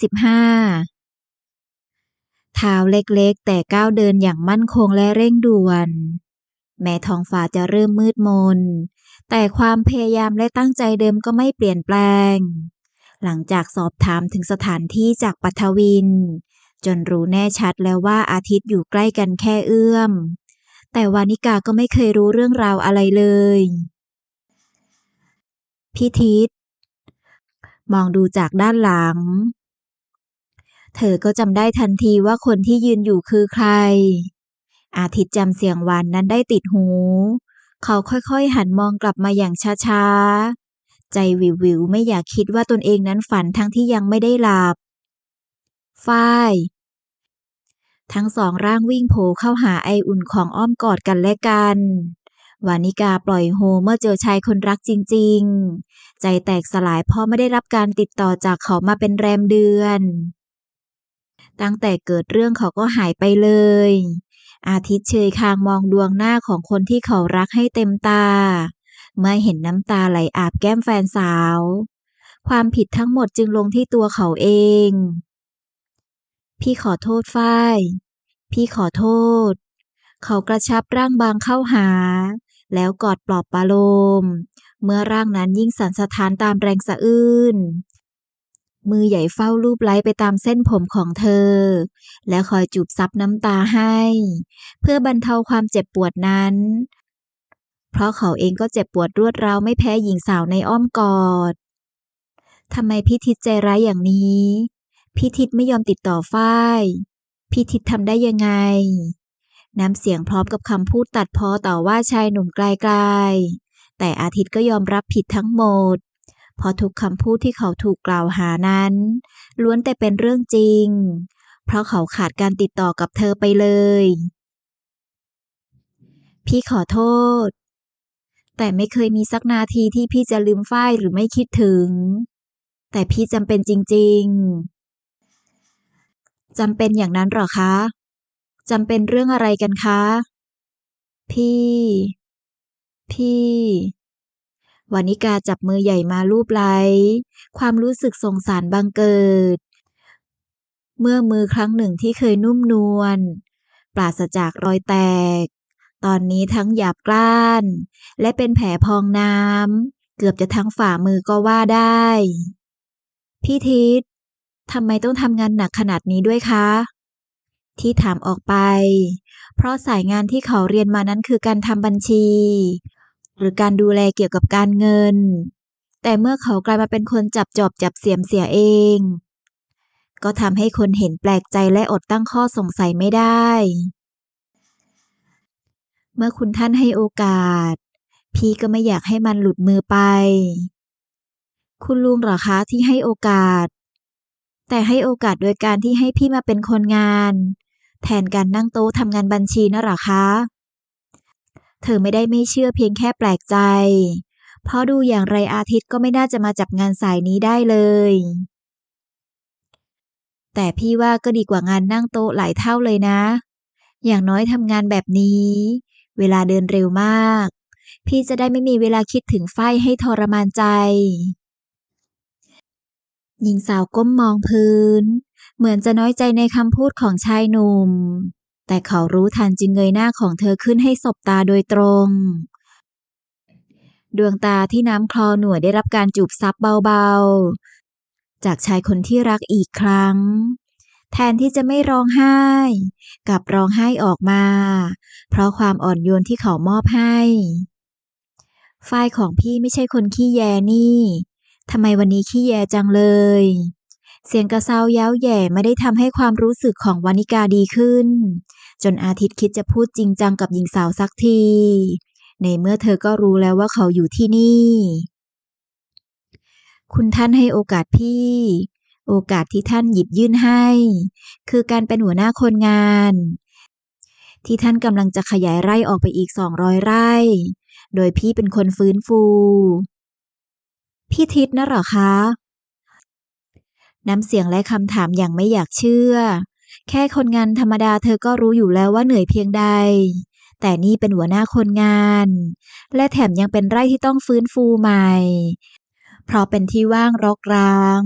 ที่25เท้าเล็กๆ แต่ก้าวเดินอย่างมั่นคงและเร่งด่วน แม้ท้องฟ้าจะเริ่มมืดมน แต่ความพยายามและตั้งใจเดิมก็ไม่เปลี่ยนแปลง หลังจากสอบถามถึงสถานที่จากปัทวิน จนรู้แน่ชัดแล้วว่าอาทิตย์อยู่ใกล้กันแค่เอื้อม แต่วานิกาก็ไม่เคยรู้เรื่องราวอะไรเลย พี่ทิศมองดูจากด้านหลัง เธอก็จำได้ทันทีว่าคนที่ยืนอยู่คือใคร อาทิตย์จำเสียงหวานนั้นได้ติดหู เขาค่อยๆหันมองกลับมาอย่างช้าๆ ใจวิววิวไม่อยากคิดว่าตนเองนั้นฝันทั้งที่ยังไม่ได้หลับฝ้ายทั้งสองร่างวิ่งโผเข้าหาไออุ่นของอ้อมกอดกันและกัน วานิกาปล่อยโฮเมื่อเจอชายคนรักจริง ๆ ใจแตกสลายเพราะไม่ได้รับการติดต่อจากเขามาเป็นแรมเดือน ตั้งแต่เกิดเรื่องเขาก็หายไปเลย อาทิตย์เชยคางมองดวงหน้าของคนที่เขารักให้เต็มตา เมื่อเห็นน้ำตาไหลอาบแก้มแฟนสาว ความผิดทั้งหมดจึงลงที่ตัวเขาเอง พี่ขอโทษฝ้าย พี่ขอโทษ เขากระชับร่างบางเข้าหา แล้วกอดปลอบประโลม เมื่อร่างนั้นยิ่งสั่นสะท้านตามแรงสะอื้น มือใหญ่เฝ้าลูบไล้ไปตามเส้นผมของเธอ และคอยจูบซับน้ำตาให้ เพื่อบรรเทาความเจ็บปวดนั้น เพราะเขาเองก็เจ็บปวดรวดร้าวไม่แพ้หญิงสาวในอ้อมกอดทำไมพี่ทิศใจร้ายอย่างนี้พี่ทิศไม่ยอมติดต่อฝ้ายพี่ทิศทำได้ยังไง น้ำเสียงพร้อมกับคำพูดตัดพ้อต่อว่าชายหนุ่มไกลๆแต่อาทิตย์ก็ยอมรับผิดทั้งหมด เพราะทุกคำพูดที่เขาถูกกล่าวหานั้น ล้วนแต่เป็นเรื่องจริง เพราะเขาขาดการติดต่อกับเธอไปเลย พี่ขอโทษ แต่ไม่เคยมีสักนาทีที่พี่จะลืมฝ้ายหรือไม่คิดถึง แต่พี่จำเป็นจริง ๆจำเป็นอย่างนั้นหรอคะจำเป็นเรื่องอะไรกันคะ พี่ พี่ วานิกาจับมือใหญ่มาลูบไล้ ความรู้สึกสงสารบังเกิด เมื่อมือครั้งหนึ่งที่เคยนุ่มนวล ปราศจากรอยแตก ตอนนี้ทั้งหยาบกร้าน และเป็นแผลพองน้ำ เกือบจะทั้งฝ่ามือก็ว่าได้ พี่ทิศทำไมต้องทำงานหนักขนาดนี้ด้วยคะ ที่ถามออกไป เพราะสายงานที่เขาเรียนมานั้นคือการทำบัญชี หรือการดูแลเกี่ยวกับการเงิน แต่เมื่อเขากลายมาเป็นคนจับจอบจับเสียมเสียเอง ก็ทำให้คนเห็นแปลกใจและอดตั้งข้อสงสัยไม่ได้ เมื่อคุณท่านให้โอกาส พี่ก็ไม่อยากให้มันหลุดมือไป คุณลุงหรอคะที่ให้โอกาส แต่ให้โอกาสโดยการที่ให้พี่มาเป็นคนงาน แทนการนั่งโต๊ะทำงานบัญชีนะหรอคะ เธอไม่ได้ไม่เชื่อเพียงแค่แปลกใจ เพราะดูอย่างไรอาทิตย์ก็ไม่น่าจะมาจับงานสายนี้ได้เลย แต่พี่ว่าก็ดีกว่างานนั่งโต๊ะหลายเท่าเลยนะ อย่างน้อยทำงานแบบนี้ เวลาเดินเร็วมาก พี่จะได้ไม่มีเวลาคิดถึงฝ้ายให้ทรมานใจหญิงสาวก้มมองพื้น เหมือนจะน้อยใจในคำพูดของชายหนุ่ม แต่เขารู้ทันจึงเงยหน้าของเธอขึ้นให้สบตาโดยตรง ดวงตาที่น้ำคลอหน่วยได้รับการจูบซับเบาๆ จากชายคนที่รักอีกครั้ง แทนที่จะไม่ร้องไห้ กลับร้องไห้ออกมา เพราะความอ่อนโยนที่เขามอบให้ฝ้ายของพี่ไม่ใช่คนขี้แยนี่ทำไมวันนี้ขี้แยจังเลย เสียงกระเซาเย้าแย่ไม่ได้ทำให้ความรู้สึกของวานิกาดีขึ้น จนอาทิตย์คิดจะพูดจริงจังกับหญิงสาวสักที ในเมื่อเธอก็รู้แล้วว่าเขาอยู่ที่นี่ คุณท่านให้โอกาสพี่ โอกาสที่ท่านหยิบยื่นให้ คือการเป็นหัวหน้าคนงาน ที่ท่านกำลังจะขยายไร่ออกไปอีก200ไร่ โดยพี่เป็นคนฟื้นฟู พี่ทิศนะหรอคะน้ำเสียงและคำถามอย่างไม่อยากเชื่อ แค่คนงานธรรมดาเธอก็รู้อยู่แล้วว่าเหนื่อยเพียงใด แต่นี่เป็นหัวหน้าคนงาน และแถมยังเป็นไร่ที่ต้องฟื้นฟูใหม่ เพราะเป็นที่ว่างรกร้าง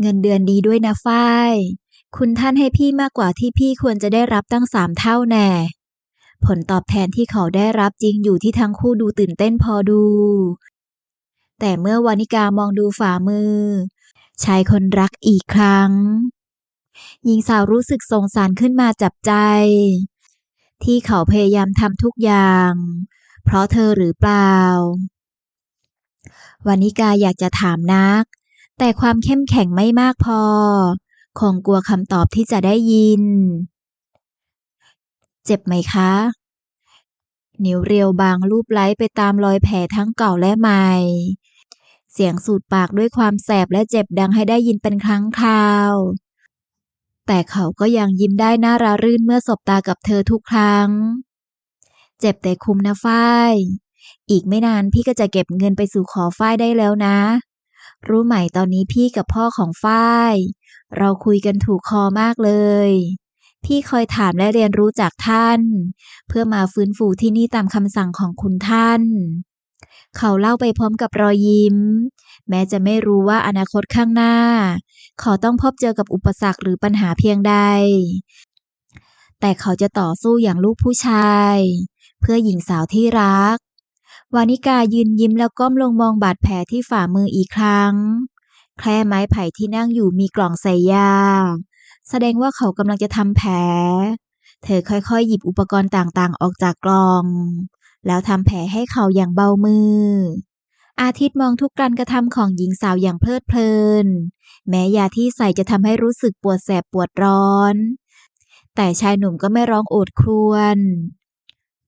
เงินเดือนดีด้วยนะฝ้าย คุณท่านให้พี่มากกว่าที่พี่ควรจะได้รับตั้งสามเท่าแน่ ผลตอบแทนที่เขาได้รับจริงอยู่ที่ทั้งคู่ดูตื่นเต้นพอดู แต่เมื่อวานิกามองดูฝ่ามือชายคนรักอีกครั้ง หญิงสาวรู้สึกสงสารขึ้นมาจับใจ ที่เขาพยายามทำทุกอย่าง เพราะเธอหรือเปล่า วานิกาอยากจะถามนัก แต่ความเข้มแข็งไม่มากพอ คงกลัวคำตอบที่จะได้ยิน เจ็บไหมคะ นิ้วเรียวบางรูปไล้ไปตามรอยแผลทั้งเก่าและใหม่เสียงสูดปากด้วยความแสบและเจ็บดังให้ได้ยินเป็นครั้งคราว แต่เขาก็ยังยิ้มได้น่ารารื่นเมื่อสบตากับเธอทุกครั้ง เจ็บแต่คุ้มนะฝ้าย อีกไม่นานพี่ก็จะเก็บเงินไปสู่ขอฝ้ายได้แล้วนะ รู้ไหมตอนนี้พี่กับพ่อของฝ้าย เราคุยกันถูกคอมากเลย พี่คอยถามและเรียนรู้จากท่าน เพื่อมาฟื้นฟูที่นี่ตามคำสั่งของคุณท่าน เขาเล่าไปพร้อมกับรอยยิ้ม แม้จะไม่รู้ว่าอนาคตข้างหน้าเขาต้องพบเจอกับอุปสรรคหรือปัญหาเพียงใด แต่เขาจะต่อสู้อย่างลูกผู้ชาย เพื่อหญิงสาวที่รัก วานิกายืนยิ้มแล้วก้มลงมองบาดแผลที่ฝ่ามืออีกครั้ง แคร่ไม้ไผ่ที่นั่งอยู่มีกล่องใส่ยา แสดงว่าเขากำลังจะทำแผล เธอค่อยๆ หยิบอุปกรณ์ต่างๆ ออกจากกล่อง แล้วทำแผลให้เขาอย่างเบามือ อาทิตย์มองทุกการกระทำของหญิงสาวอย่างเพลิดเพลิน แม้ยาที่ใส่จะทำให้รู้สึกปวดแสบปวดร้อน แต่ชายหนุ่มก็ไม่ร้องโอดครวญ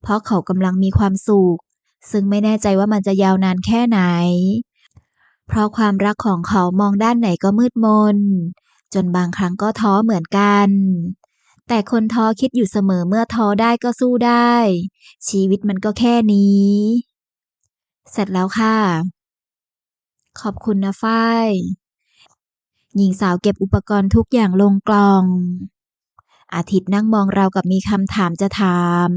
เพราะเขากำลังมีความสุข ซึ่งไม่แน่ใจว่ามันจะยาวนานแค่ไหน เพราะความรักของเขามองด้านไหนก็มืดมน จนบางครั้งก็ท้อเหมือนกัน แต่คนท้อคิดอยู่เสมอเมื่อท้อได้ก็สู้ได้ ชีวิตมันก็แค่นี้ เสร็จแล้วค่ะ ขอบคุณนะฝ้ายหญิงสาวเก็บอุปกรณ์ทุกอย่างลงกล่อง อาทิตย์นั่งมองเรากับมีคำถามจะถาม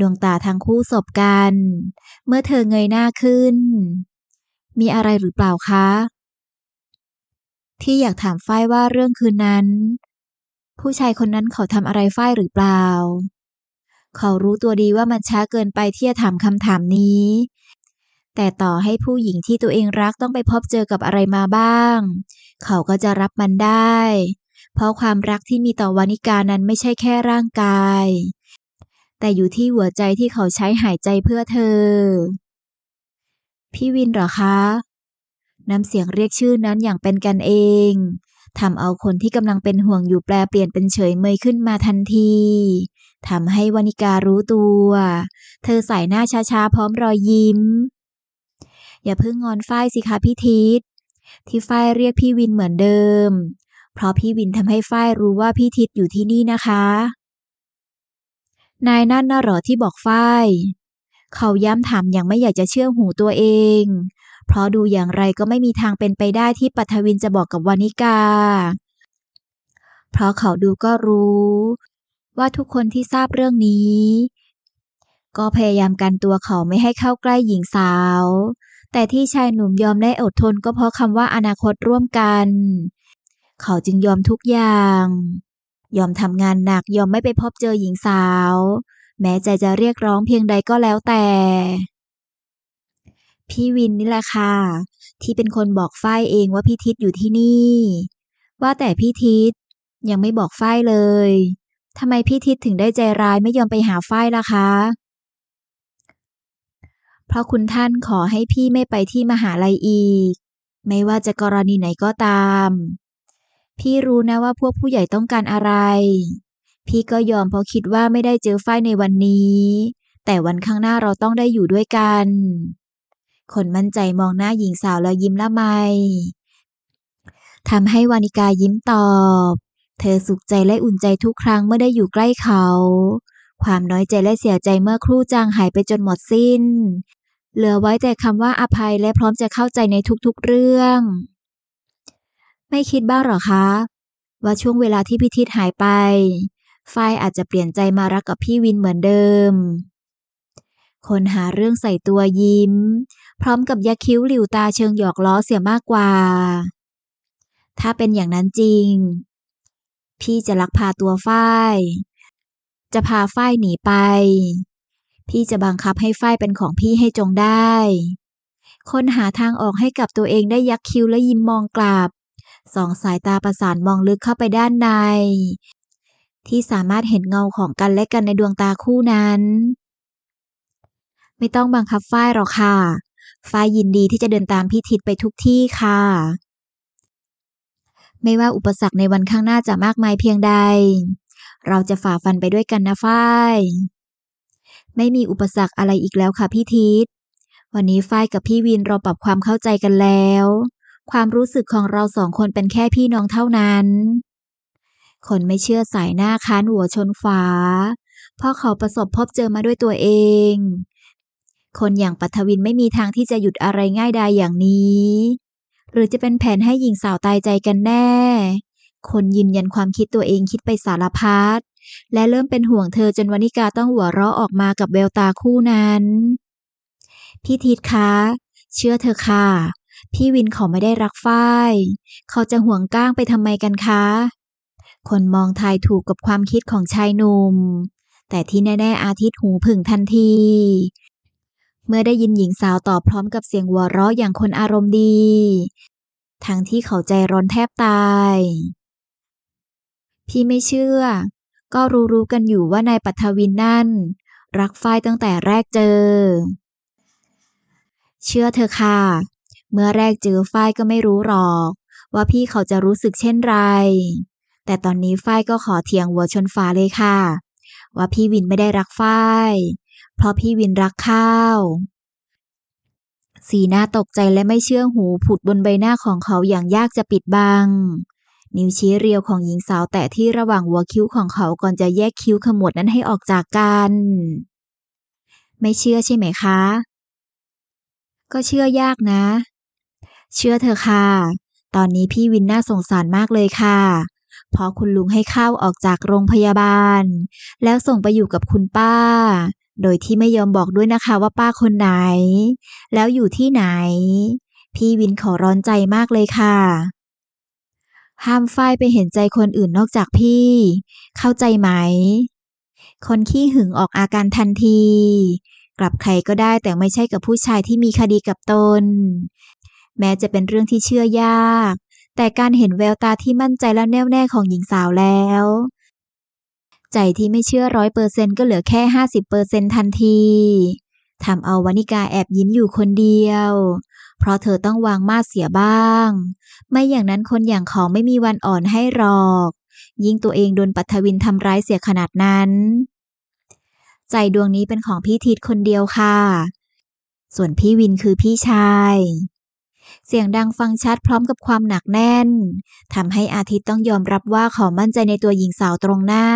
ดวงตาทั้งคู่สบกัน เมื่อเธอเงยหน้าขึ้น มีอะไรหรือเปล่าคะ ที่อยากถามฝ้ายว่าเรื่องคืนนั้น ผู้ชายคนนั้นเขาทำอะไรฝ้ายหรือเปล่า เขารู้ตัวดีว่ามันช้าเกินไปที่จะถามคำถามนี้ แต่ต่อให้ผู้หญิงที่ตัวเองรักต้องไปพบเจอกับอะไรมาบ้าง เขาก็จะรับมันได้ เพราะความรักที่มีต่อวานิกานั้นไม่ใช่แค่ร่างกาย แต่อยู่ที่หัวใจที่เขาใช้หายใจเพื่อเธอ พี่วินเหรอคะ น้ำเสียงเรียกชื่อนั้นอย่างเป็นกันเองทำเอาคนที่กำลังเป็นห่วงอยู่แปลเปลี่ยนเป็นเฉยเมยขึ้นมาทันทีทำให้วานิการู้ตัว เธอใส่หน้าช้าๆ พร้อมรอยยิ้ม อย่าเพิ่งงอนฝ้ายสิคะพี่ทิศที่ฝ้ายเรียกพี่วินเหมือนเดิม เพราะพี่วินทำให้ฝ้ายรู้ว่าพี่ทิศอยู่ที่นี่นะคะ นายนั่นน่ะหรอที่บอกฝ้ายเขาย้ำถามอย่างไม่อยากจะเชื่อหูตัวเอง เพราะดูอย่างไรก็ไม่มีทางเป็นไปได้ที่ปัทวินจะบอกกับวานิกา เพราะเขาดูก็รู้ ว่าทุกคนที่ทราบเรื่องนี้ ก็พยายามกันตัวเขาไม่ให้เข้าใกล้หญิงสาว แต่ที่ชายหนุ่มยอมได้อดทนก็เพราะคำว่าอนาคตร่วมกัน เขาจึงยอมทุกอย่าง ยอมทำงานหนักยอมไม่ไปพบเจอหญิงสาว แม้ใจจะเรียกร้องเพียงใดก็แล้วแต่ พี่วินนี่แหละค่ะ ที่เป็นคนบอกฝ้ายเองว่าพี่ทิศอยู่ที่นี่ ว่าแต่พี่ทิศยังไม่บอกฝ้ายเลยทำไมพี่ทิศถึงได้ใจร้ายไม่ยอมไปหาฝ้ายล่ะคะ เพราะคุณท่านขอให้พี่ไม่ไปที่มหาลัยอีก ไม่ว่าจะกรณีไหนก็ตาม พี่รู้นะว่าพวกผู้ใหญ่ต้องการอะไร พี่ก็ยอมเพราะคิดว่าไม่ได้เจอฝ้ายในวันนี้ แต่วันข้างหน้าเราต้องได้อยู่ด้วยกัน คนมั่นใจมองหน้าหญิงสาวแล้วยิ้มละไมทำให้วานิกายิ้มตอบ เธอสุขใจและอุ่นใจทุกครั้งเมื่อได้อยู่ใกล้เขา ความน้อยใจและเสียใจเมื่อครู่จางหายไปจนหมดสิ้น เหลือไว้แต่คำว่าอภัยและพร้อมจะเข้าใจในทุกๆเรื่อง ไม่คิดบ้างหรอคะ ว่าช่วงเวลาที่พิทิศหายไป ฝ้ายอาจจะเปลี่ยนใจมารักกับพี่วินเหมือนเดิม คนหาเรื่องใส่ตัวยิ้ม พร้อมกับยักคิ้วหลิวตาเชิงหยอกล้อเสียมากกว่า ถ้าเป็นอย่างนั้นจริง พี่จะลักพาตัวฝ้ายจะพาฝ้ายหนีไป พี่จะบังคับให้ฝ้ายเป็นของพี่ให้จงได้ คนหาทางออกให้กับตัวเองได้ยักคิ้วและยิ้มมองกลับ สองสายตาประสานมองลึกเข้าไปด้านใน ที่สามารถเห็นเงาของกันและกันในดวงตาคู่นั้น ไม่ต้องบังคับฝ้ายหรอกค่ะ ฝ้ายยินดีที่จะเดินตามพี่ทิศไปทุกที่ค่ะ ไม่ว่าอุปสรรคในวันข้างหน้าจะมากมายเพียงใด เราจะฝ่าฟันไปด้วยกันนะฝ้าย ไม่มีอุปสรรคอะไรอีกแล้วค่ะพี่ทิศวันนี้ฝ้ายกับพี่วินเราปรับความเข้าใจกันแล้ว ความรู้สึกของเราสองคนเป็นแค่พี่น้องเท่านั้น คนไม่เชื่อสายหน้าค้านหัวชนฝาเพราะเขาประสบพบเจอมาด้วยตัวเอง คนอย่างปัทวินไม่มีทางที่จะหยุดอะไรง่ายดายอย่างนี้ หรือจะเป็นแผนให้หญิงสาวตายใจกันแน่ คนยืนยันความคิดตัวเองคิดไปสารพัด และเริ่มเป็นห่วงเธอจนวนิกาต้องหัวเราะออกมากับแววตาคู่นั้น พี่ทิศคะ เชื่อเธอะค่ะ พี่วินเขาไม่ได้รักฝ้าย เขาจะห่วงก้างไปทำไมกันคะ คนมองทายถูกกับความคิดของชายหนุ่ม แต่ที่แน่ๆอาทิตย์หูผึ่งทันที เมื่อได้ยินหญิงสาวตอบพร้อมกับเสียงหัวเราะอย่างคนอารมณ์ดี ทั้งที่เขาใจร้อนแทบตายพี่ไม่เชื่อ ก็รู้ๆกันอยู่ว่านายปัทวินนั่น รักฝ้ายตั้งแต่แรกเจอ เชื่อเธอค่ะ เมื่อแรกเจอฝ้ายก็ไม่รู้หรอก ว่าพี่เขาจะรู้สึกเช่นไร แต่ตอนนี้ฝ้ายก็ขอเถียงหัวชนฟ้าเลยค่ะ ว่าพี่วินไม่ได้รักฝ้าย เพราะพี่วินรักข้าวสีหน้าตกใจและไม่เชื่อหูผุดบนใบหน้าของเขาอย่างยากจะปิดบัง นิ้วชี้เรียวของหญิงสาวแตะที่ระหว่างหัวคิ้วของเขาก่อนจะแยกคิ้วขมวดนั้นให้ออกจากกัน ไม่เชื่อใช่ไหมคะ ก็เชื่อยากนะ เชื่อเธอะค่ะ ตอนนี้พี่วินน่าสงสารมากเลยค่ะเพราะคุณลุงให้ข้าวออกจากโรงพยาบาล แล้วส่งไปอยู่กับคุณป้า โดยที่ไม่ยอมบอกด้วยนะคะว่าป้าคนไหน แล้วอยู่ที่ไหน พี่วินขอร้อนใจมากเลยค่ะ ห้ามฝ้ายไปเห็นใจคนอื่นนอกจากพี่ เข้าใจไหม คนขี้หึงออกอาการทันที กลับใครก็ได้แต่ไม่ใช่กับผู้ชายที่มีคดีกับตน แม้จะเป็นเรื่องที่เชื่อยาก แต่การเห็นแววตาที่มั่นใจและแน่วแน่ของหญิงสาวแล้ว ใจที่ไม่เชื่อร้อยเปอร์เซ็นก็เหลือแค่ห้าสิบเปอร์เซ็นทันทีทำเอาวนิกาแอบยิ้มอยู่คนเดียว เพราะเธอต้องวางมาดเสียบ้าง ไม่อย่างนั้นคนอย่างเขาไม่มีวันอ่อนให้หรอก ยิ่งตัวเองโดนปัทวินทำร้ายเสียขนาดนั้น ใจดวงนี้เป็นของพี่ทิดคนเดียวค่ะ ส่วนพี่วินคือพี่ชายเสียงดังฟังชัดพร้อมกับความหนักแน่นทำให้อาทิตย์ต้องยอมรับว่าเขามั่นใจในตัวหญิงสาวตรงหน้า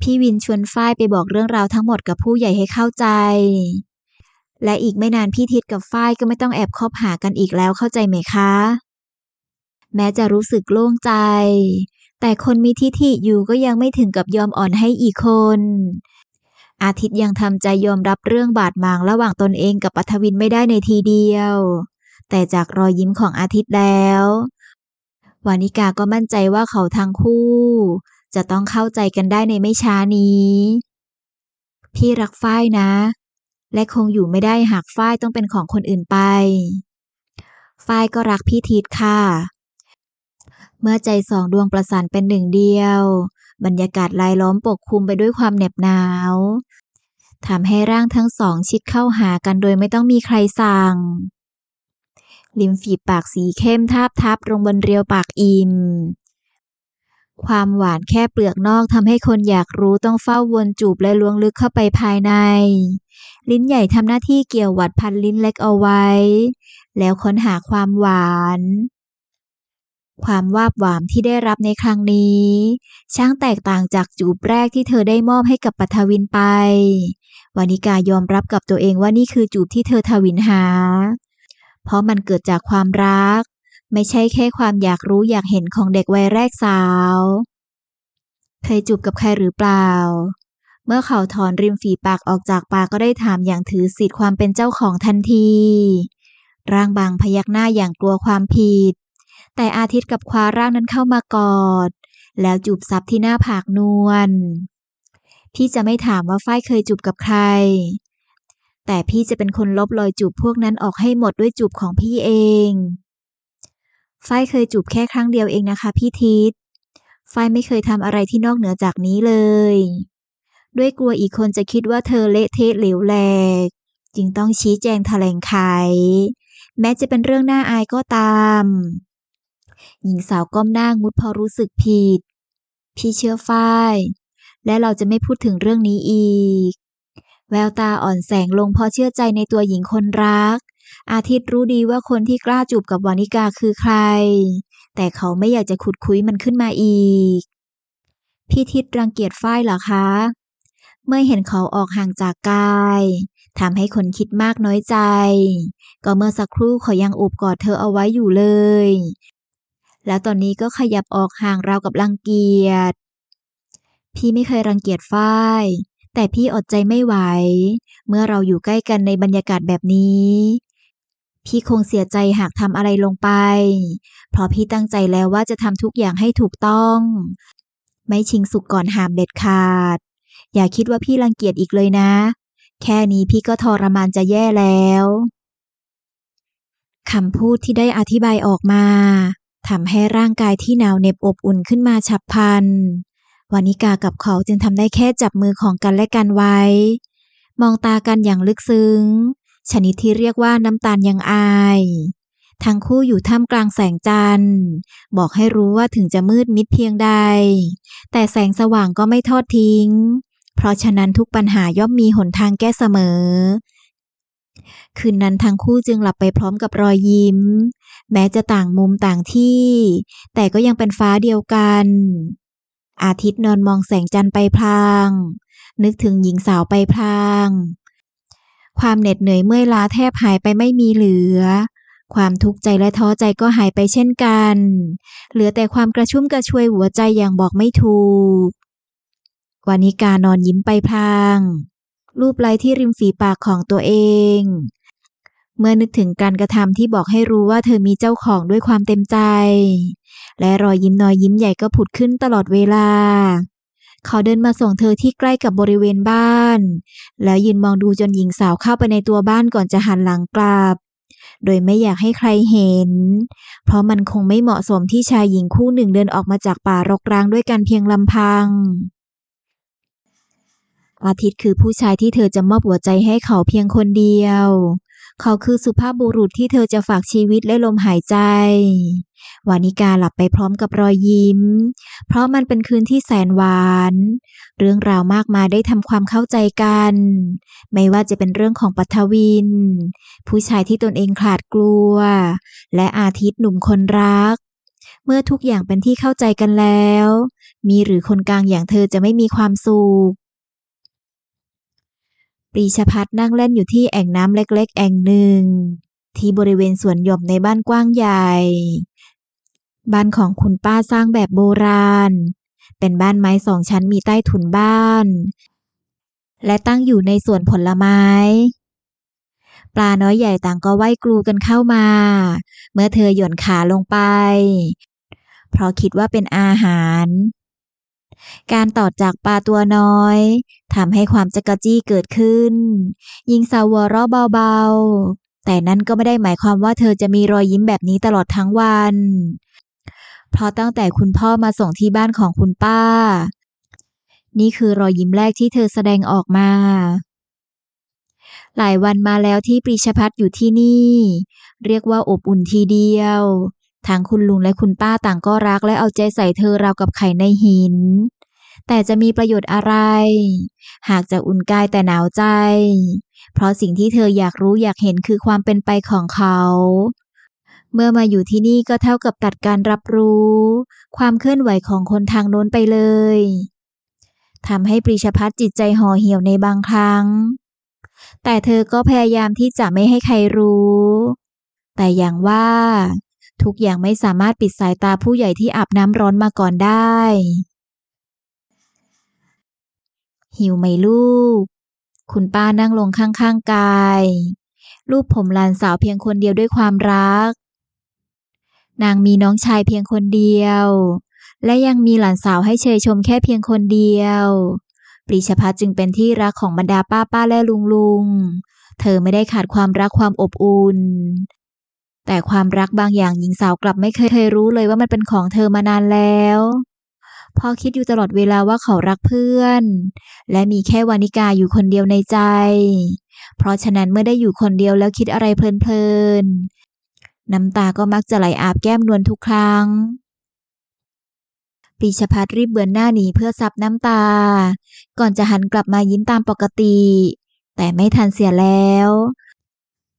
พี่วินชวนฝ้ายไปบอกเรื่องราวทั้งหมดกับผู้ใหญ่ให้เข้าใจ และอีกไม่นานพี่ทิดกับฝ้ายก็ไม่ต้องแอบคบหากันอีกแล้วเข้าใจไหมคะ แม้จะรู้สึกโล่งใจ แต่คนมีทิฐิอยู่ก็ยังไม่ถึงกับยอมอ่อนให้อีกคน อาทิตย์ยังทำใจยอมรับเรื่องบาดหมางระหว่างตนเองกับปัทวินไม่ได้ในทีเดียว แต่จากรอยยิ้มของอาทิตย์แล้ววานิกาก็มั่นใจว่าเขาทั้งคู่ จะต้องเข้าใจกันได้ในไม่ช้านี้ พี่รักฝ้ายนะ และคงอยู่ไม่ได้หากฝ้ายต้องเป็นของคนอื่นไป ฝ้ายก็รักพี่ทิดค่ะ เมื่อใจสองดวงประสานเป็นหนึ่งเดียว บรรยากาศลายล้อมปกคลุมไปด้วยความเหน็บหนาวทำให้ร่างทั้งสองชิดเข้าหากันโดยไม่ต้องมีใครสั่ง ริมฝีปากสีเข้มทาบทับลงบนเรียวปากอิ่ม ความหวานแค่เปลือกนอกทำให้คนอยากรู้ต้องเฝ้าวนจูบและล้วงลึกเข้าไปภายใน ลิ้นใหญ่ทำหน้าที่เกี่ยวหวัดพันลิ้นเล็กเอาไว้ แล้วค้นหาความหวาน ความวาบหวามที่ได้รับในครั้งนี้ ช่างแตกต่างจากจูบแรกที่เธอได้มอบให้กับปัทวินไป วานิกายอมรับกับตัวเองว่านี่คือจูบที่เธอทวินหา เพราะมันเกิดจากความรัก ไม่ใช่แค่ความอยากรู้อยากเห็นของเด็กวัยแรกสาว เคยจูบกับใครหรือเปล่า เมื่อเขาถอนริมฝีปากออกจากปากก็ได้ถามอย่างถือสิทธิ์ความเป็นเจ้าของทันที ร่างบางพยักหน้าอย่างกลัวความผิด แต่อาทิตย์กับคว้าร่างนั้นเข้ามากอด แล้วจูบซับที่หน้าผากนวล พี่จะไม่ถามว่าฝ้ายเคยจูบกับใครแต่พี่จะเป็นคนลบรอยจูบพวกนั้นออกให้หมดด้วยจูบของพี่เอง ฝ้ายเคยจูบแค่ครั้งเดียวเองนะคะพี่ทิศฝ้ายไม่เคยทำอะไรที่นอกเหนือจากนี้เลย ด้วยกลัวอีกคนจะคิดว่าเธอเละเทะเหลวแหลก จึงต้องชี้แจงแถลงไข แม้จะเป็นเรื่องน่าอายก็ตาม หญิงสาวก้มหน้างุดพราะรู้สึกผิด พี่เชื่อฝ้าย และเราจะไม่พูดถึงเรื่องนี้อีก แววตาอ่อนแสงลงพราะเชื่อใจในตัวหญิงคนรัก อาทิตย์รู้ดีว่าคนที่กล้าจูบกับวานิกาคือใคร แต่เขาไม่อยากจะขุดคุยมันขึ้นมาอีก พี่ทิศรังเกียจฝ้ายเหรอคะ เมื่อเห็นเขาออกห่างจากกายทำให้คนคิดมากน้อยใจ ก็เมื่อสักครู่เขายังโอบกอดเธอเอาไว้อยู่เลย แล้วตอนนี้ก็ขยับออกห่างราวกับรังเกียจ พี่ไม่เคยรังเกียจฝ้ายแต่พี่อดใจไม่ไหว เมื่อเราอยู่ใกล้กันในบรรยากาศแบบนี้ พี่คงเสียใจหากทำอะไรลงไป เพราะพี่ตั้งใจแล้วว่าจะทำทุกอย่างให้ถูกต้อง ไม่ชิงสุกก่อนหามเด็ดขาด อย่าคิดว่าพี่รังเกียจอีกเลยนะ แค่นี้พี่ก็ทรมานจะแย่แล้วคำพูดที่ได้อธิบายออกมาทำให้ร่างกายที่หนาวเหน็บอบอุ่นขึ้นมาฉับพลันวานิกากับเขาจึงทำได้แค่จับมือของกันและกันไว้ มองตากันอย่างลึกซึ้ง ชนิดที่เรียกว่าน้ำตาลยังอายทั้งคู่อยู่ท่ามกลางแสงจันทร์ บอกให้รู้ว่าถึงจะมืดมิดเพียงใด แต่แสงสว่างก็ไม่ทอดทิ้ง เพราะฉะนั้นทุกปัญหาย่อมมีหนทางแก้เสมอ คืนนั้นทั้งคู่จึงหลับไปพร้อมกับรอยยิ้ม แม้จะต่างมุมต่างที่ แต่ก็ยังเป็นฟ้าเดียวกัน อาทิตย์นอนมองแสงจันทร์ไปพลาง นึกถึงหญิงสาวไปพลาง ความเหน็ดเหนื่อยเมื่อยล้าแทบหายไปไม่มีเหลือ ความทุกข์ใจและท้อใจก็หายไปเช่นกัน เหลือแต่ความกระชุ่มกระชวยหัวใจอย่างบอกไม่ถูกวานิกานอนยิ้มไปพลางรูปไล้ที่ริมฝีปากของตัวเอง เมื่อนึกถึงการกระทำที่บอกให้รู้ว่าเธอมีเจ้าของด้วยความเต็มใจ และรอยยิ้มน้อยยิ้มใหญ่ก็ผุดขึ้นตลอดเวลา เขาเดินมาส่งเธอที่ใกล้กับบริเวณบ้าน แล้วยืนมองดูจนหญิงสาวเข้าไปในตัวบ้านก่อนจะหันหลังกลับ โดยไม่อยากให้ใครเห็น เพราะมันคงไม่เหมาะสมที่ชายหญิงคู่หนึ่งเดินออกมาจากป่ารกร้างด้วยกันเพียงลำพังอาทิตย์คือผู้ชายที่เธอจะมอบหัวใจให้เขาเพียงคนเดียว เขาคือสุภาพบุรุษที่เธอจะฝากชีวิตและลมหายใจ วานิกาหลับไปพร้อมกับรอยยิ้ม เพราะมันเป็นคืนที่แสนหวาน เรื่องราวมากมายได้ทำความเข้าใจกัน ไม่ว่าจะเป็นเรื่องของปัทวิน ผู้ชายที่ตนเองขาดกลัว และอาทิตย์หนุ่มคนรัก เมื่อทุกอย่างเป็นที่เข้าใจกันแล้ว มีหรือคนกลางอย่างเธอจะไม่มีความสุข รีชพัฒน์นั่งเล่นอยู่ที่แอ่งน้ำเล็ก ๆ แอ่งหนึ่ง ที่บริเวณสวนหย่อมในบ้านกว้างใหญ่ บ้านของคุณป้าสร้างแบบโบราณ เป็นบ้านไม้สองชั้นมีใต้ถุนบ้าน และตั้งอยู่ในสวนผลไม้ ปลาน้อยใหญ่ต่างก็ว่ายกลูกันเข้ามา เมื่อเธอหย่อนขาลงไป เพราะคิดว่าเป็นอาหาร การตอดจากปลาตัวน้อยทำให้ความจักรจี้เกิดขึ้น ยิงสาววเราะเบาๆ แต่นั่นก็ไม่ได้หมายความว่าเธอจะมีรอยยิ้มแบบนี้ตลอดทั้งวัน เพราะตั้งแต่คุณพ่อมาส่งที่บ้านของคุณป้า นี่คือรอยยิ้มแรกที่เธอแสดงออกมาหลายวันมาแล้วที่ปรีชพัฒอยู่ที่นี่ เรียกว่าอบอุ่นทีเดียว ทั้งคุณลุงและคุณป้าต่างก็รักและเอาใจใส่เธอราวกับไข่ในหิน แต่จะมีประโยชน์อะไร หากจะอุ่นกายแต่หนาวใจ เพราะสิ่งที่เธออยากรู้อยากเห็นคือความเป็นไปของเขา เมื่อมาอยู่ที่นี่ก็เท่ากับตัดการรับรู้ ความเคลื่อนไหวของคนทางโน้นไปเลยทำให้ปรีชพัฒน์จิตใจห่อเหี่ยวในบางครั้ง แต่เธอก็พยายามที่จะไม่ให้ใครรู้ แต่อย่างว่า ทุกอย่างไม่สามารถปิดสายตาผู้ใหญ่ที่อาบน้ำร้อนมาก่อนได้ หิวไหมลูก คุณป้านั่งลงข้างๆกายลูบผมหลานสาวเพียงคนเดียวด้วยความรัก นางมีน้องชายเพียงคนเดียว และยังมีหลานสาวให้เชยชมแค่เพียงคนเดียว ปรีชพัฒจึงเป็นที่รักของบรรดาป้าป้าและลุงลุง เธอไม่ได้ขาดความรักความอบอุ่น แต่ความรักบางอย่างหญิงสาวกลับไม่เคยเคยรู้เลยว่ามันเป็นของเธอมานานแล้วพอคิดอยู่ตลอดเวลาว่าเขารักเพื่อน และมีแค่วานิกาอยู่คนเดียวในใจ เพราะฉะนั้นเมื่อได้อยู่คนเดียวแล้วคิดอะไรเพลินๆ น้ำตาก็มักจะไหลอาบแก้มนวลทุกครั้งปรีชพัฒน์รีบเบือนหน้าหนีเพื่อซับน้ำตา ก่อนจะหันกลับมายิ้มตามปกติ แต่ไม่ทันเสียแล้ว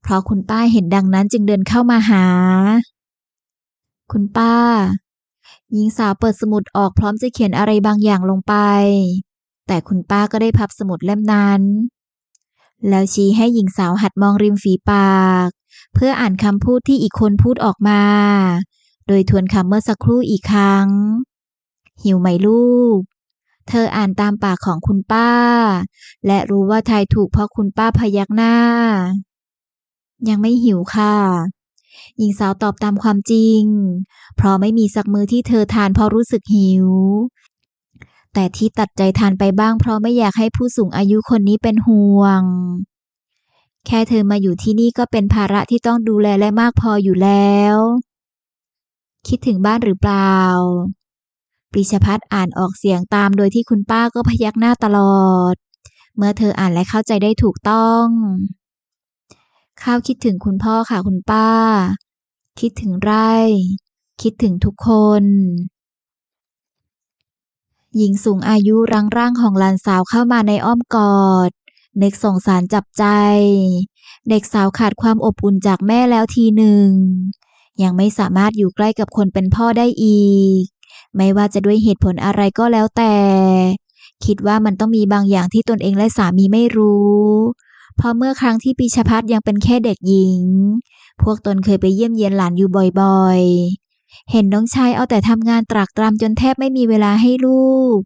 เพราะคุณป้าเห็นดังนั้นจึงเดินเข้ามาหา คุณป้า หญิงสาวเปิดสมุดออกพร้อมจะเขียนอะไรบางอย่างลงไป แต่คุณป้าก็ได้พับสมุดเล่มนั้น แล้วชี้ให้หญิงสาวหัดมองริมฝีปาก เพื่ออ่านคำพูดที่อีกคนพูดออกมา โดยทวนคำเมื่อสักครู่อีกครั้ง หิวไหมลูกเธออ่านตามปากของคุณป้า และรู้ว่าทายถูกเพราะคุณป้าพยักหน้า ยังไม่หิวค่ะ หญิงสาวตอบตามความจริง เพราะไม่มีสักมือที่เธอทานเพราะรู้สึกหิว แต่ที่ตัดใจทานไปบ้างเพราะไม่อยากให้ผู้สูงอายุคนนี้เป็นห่วง แค่เธอมาอยู่ที่นี่ก็เป็นภาระที่ต้องดูแลและมากพออยู่แล้ว คิดถึงบ้านหรือเปล่าปริชพัฒน์อ่านออกเสียงตามโดยที่คุณป้าก็พยักหน้าตลอด เมื่อเธออ่านและเข้าใจได้ถูกต้อง ข้าวคิดถึงคุณพ่อค่ะคุณป้า คิดถึงไร่ คิดถึงทุกคน หญิงสูงอายุรังร่างของหลานสาวเข้ามาในอ้อมกอด นึกสงสารจับใจ เด็กสาวขาดความอบอุ่นจากแม่แล้วทีหนึ่ง ยังไม่สามารถอยู่ใกล้กับคนเป็นพ่อได้อีก ไม่ว่าจะด้วยเหตุผลอะไรก็แล้วแต่ คิดว่ามันต้องมีบางอย่างที่ตนเองและสามีไม่รู้ เพราะเมื่อครั้งที่ปีชพัฒยังเป็นแค่เด็กหญิง พวกตนเคยไปเยี่ยมเยียนหลานอยู่บ่อยๆ เห็นน้องชายเอาแต่ทำงานตรากตรำจนแทบไม่มีเวลาให้ลูก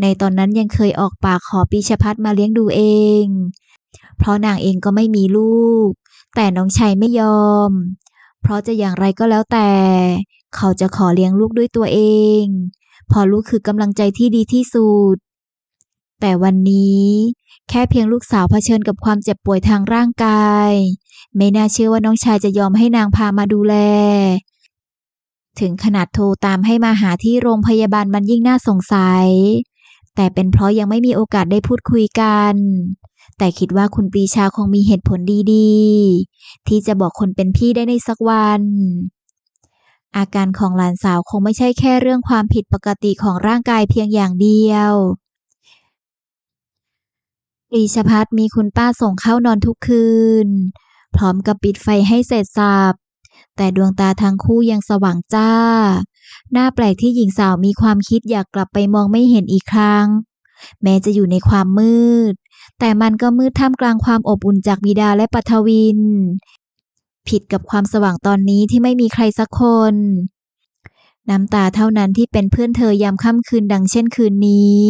ในตอนนั้นยังเคยออกปากขอปีชพัฒมาเลี้ยงดูเอง เพราะนางเองก็ไม่มีลูก แต่น้องชายไม่ยอม เพราะจะอย่างไรก็แล้วแต่ เขาจะขอเลี้ยงลูกด้วยตัวเอง พอลูกคือกำลังใจที่ดีที่สุดแต่วันนี้ แค่เพียงลูกสาวเผชิญกับความเจ็บป่วยทางร่างกาย ไม่น่าเชื่อว่าน้องชายจะยอมให้นางพามาดูแล ถึงขนาดโทรตามให้มาหาที่โรงพยาบาลมันยิ่งน่าสงสัย แต่เป็นเพราะยังไม่มีโอกาสได้พูดคุยกัน แต่คิดว่าคุณปรีชาคงมีเหตุผลดีๆ ที่จะบอกคนเป็นพี่ได้ในสักวัน อาการของหลานสาวคงไม่ใช่แค่เรื่องความผิดปกติของร่างกายเพียงอย่างเดียว ปรีชพัฒน์มีคุณป้าส่งเข้านอนทุกคืน พร้อมกับปิดไฟให้เสร็จสับแต่ดวงตาทั้งคู่ยังสว่างจ้า น่าแปลกที่หญิงสาวมีความคิดอยากกลับไปมองไม่เห็นอีกครั้ง แม้จะอยู่ในความมืด แต่มันก็มืดท่ามกลางความอบอุ่นจากบิดาและปัทวิน ผิดกับความสว่างตอนนี้ที่ไม่มีใครสักคน น้ำตาเท่านั้นที่เป็นเพื่อนเธอยามค่ำคืนดังเช่นคืนนี้